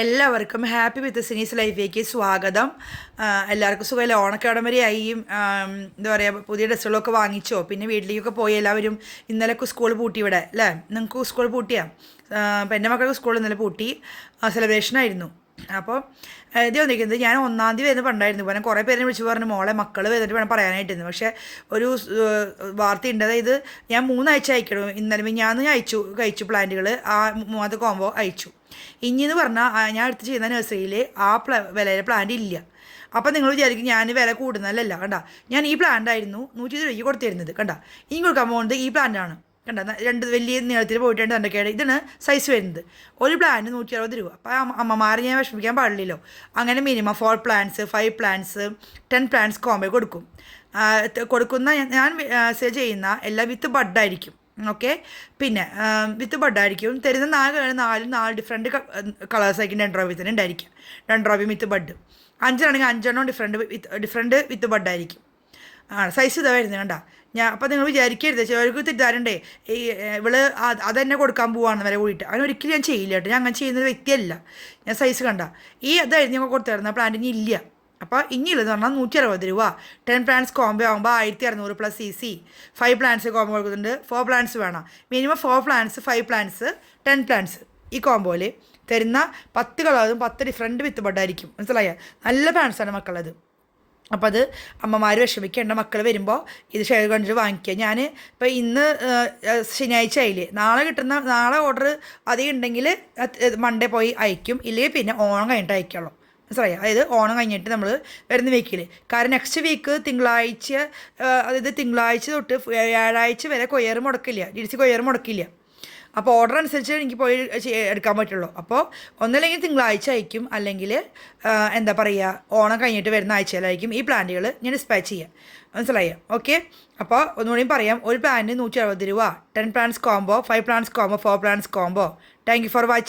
എല്ലാവർക്കും happy with സിനീസ് ലൈഫിലേക്ക് സ്വാഗതം. എല്ലാവർക്കും സുഖമല്ല? ഓണക്കടമരയായി എന്താ പറയുക പുതിയ ഡ്രസ്സുകളൊക്കെ വാങ്ങിച്ചോ? പിന്നെ വീട്ടിലേക്കൊക്കെ പോയി എല്ലാവരും ഇന്നലെയൊക്കെ സ്കൂൾ പൂട്ടി ഇവിടെ അല്ലേ? നിങ്ങൾക്ക് സ്കൂൾ പൂട്ടിയാ? അപ്പം എന്റെ മക്കൾക്ക് സ്കൂൾ ഇന്നലെ പൂട്ടി. സെലിബ്രേഷൻ ആയിരുന്നു. അപ്പോൾ ഇത് വന്നിരിക്കുന്നത് ഞാൻ ഒന്നാം തീയതി വരുന്ന പണ്ടായിരുന്നു. പിന്നെ കുറേ പേരെ വിളിച്ച് പറഞ്ഞു മോളെ മക്കൾ വന്നിട്ട് വേണം പറയാനായിട്ടിരുന്നു പക്ഷേ ഒരു വാർത്ത ഉണ്ട് അതായത് ഞാൻ മൂന്നാഴ്ച അയക്കണം. ഇന്നലെ ഞാൻ അയച്ചു കഴിച്ചു പ്ലാന്റുകൾ ആ മൂന്നാമത്തെ കോംബോ അയച്ചു. ഇനി എന്ന് പറഞ്ഞാൽ ഞാൻ എടുത്ത് ചെയ്യുന്ന നഴ്സറിയിൽ ആ പ്ല വിലയിലെ പ്ലാന്റ് ഇല്ല. അപ്പം നിങ്ങൾ വിചാരിക്കും ഞാൻ വില കൂടുന്നതല്ല കണ്ട? ഞാൻ ഈ പ്ലാന്റ് ആയിരുന്നു നൂറ്റി ഇരുപത് രൂപയ്ക്ക് കൊടുത്തിരുന്നത് കണ്ട? ഇനി കൊടുക്കാൻ പോകുന്നത് ഈ പ്ലാന്റ് ആണ് കണ്ട? രണ്ട് വലിയ നീളത്തിൽ പോയിട്ടുണ്ട് എന്തൊക്കെയാണ് ഇതാണ് സൈസ് വരുന്നത്. ഒരു പ്ലാന്റ് നൂറ്റി അറുപത് രൂപ. അപ്പോൾ അമ്മമാരെ ഞാൻ വിഷമിക്കാൻ പാടില്ലല്ലോ. അങ്ങനെ minimum four plants five plants ten plants combo കൊടുക്കും. കൊടുക്കുന്ന ഞാൻ- സെയിൽ ചെയ്യുന്ന എല്ലാം വിത്ത് ബഡായിരിക്കും ഓക്കെ പിന്നെ വിത്ത് ബഡായിരിക്കും തരുന്ന നാല് നാലും നാല് ഡിഫറെന്റ് കളേഴ്സ് ആയിരിക്കും ഡെൻഡ്രോബിത്തിന് ഉണ്ടായിരിക്കും ഡെൻഡ്രോബി വിത്ത് ബഡ് അഞ്ചാണെങ്കിൽ അഞ്ചെണ്ണം ഡിഫറെന്റ് വിത്ത് ഡിഫറെന്റ് വിത്ത് ബഡായിരിക്കും ആണ് സൈസ് ഇതാ വരുന്നത് കണ്ട? ഞാൻ അപ്പം നിങ്ങൾ വിചാരിക്കരുത് ചിലർക്ക് തെറ്റാറുണ്ടേ ഈ ഇവൾ അത് തന്നെ കൊടുക്കാൻ പോവാണ് വരെ കൂടിയിട്ട്. അങ്ങനെ ഒരിക്കലും ഞാൻ ചെയ്യില്ല കേട്ടോ. ഞാൻ അങ്ങനെ ചെയ്യുന്ന വ്യക്തിയല്ല. ഞാൻ സൈസ് കണ്ട. ഈ അതായിരുന്നു ഞങ്ങൾ കൊടുത്തിരുന്ന പ്ലാന്റ് ഇനി ഇല്ല. അപ്പോൾ ഇനിയുള്ളതെന്ന് പറഞ്ഞാൽ നൂറ്റി അറുപത് രൂപ. ടെൻ പ്ലാന്റ്സ് കോംബോ ആകുമ്പോൾ ആയിരത്തി അറുന്നൂറ് plus C C five plants combo കൊടുക്കുന്നുണ്ട്. ഫോർ പ്ലാന്റ്സ് വേണം. Minimum four plants five plants ten plants ഈ കോംബോയിൽ തരുന്ന പത്ത് കളറും പത്ത് ഡിഫറെന്റ് വിത്ത് ബഡായിരിക്കും മനസ്സിലായ? നല്ല പ്ലാൻസാണ് മക്കളത്. അപ്പോൾ അത് അമ്മമാർ വിഷമിക്കേണ്ട. മക്കൾ വരുമ്പോൾ ഇത് ഷെയർ കണ്ടിട്ട് വാങ്ങിക്കുക ഞാൻ ഇപ്പോൾ ഇന്ന് ശനിയാഴ്ച ആയില്ലേ. നാളെ കിട്ടുന്ന നാളെ ഓർഡർ അധികം ഉണ്ടെങ്കിൽ മൺഡേ പോയി അയക്കും. ഇല്ലെങ്കിൽ പിന്നെ ഓണം കഴിഞ്ഞിട്ട് അയക്കുള്ളൂ. മനസ്സിലായി? അതായത് ഓണം കഴിഞ്ഞിട്ട് നമ്മൾ വരുന്ന വീക്കിൽ കാരണം നെക്സ്റ്റ് വീക്ക് തിങ്കളാഴ്ച അതായത് തിങ്കളാഴ്ച തൊട്ട് വ്യാഴാഴ്ച വരെ കൊയ്യർ മുടക്കില്ല. D C കൊയ്യർ മുടക്കില്ല. അപ്പോൾ ഓർഡർ അനുസരിച്ച് എനിക്ക് പോയി എടുക്കാൻ പറ്റുള്ളൂ. അപ്പോൾ ഒന്നല്ലെങ്കിൽ തിങ്കളാഴ്ച അയക്കും അല്ലെങ്കിൽ എന്താ പറയുക ഓണം കഴിഞ്ഞിട്ട് വരുന്ന ആഴ്ചയിലായിരിക്കും ഈ പ്ലാന്റുകൾ ഞാൻ ഡിസ്പാച്ച് ചെയ്യാം. മനസ്സിലായോ? ഓക്കെ അപ്പോൾ ഒന്നുകൂടിയും പറയാം. ഒരു പ്ലാന്റിന് നൂറ്റി അറുപത് രൂപ. Ten plants combo five plants combo four plants combo thank you for watching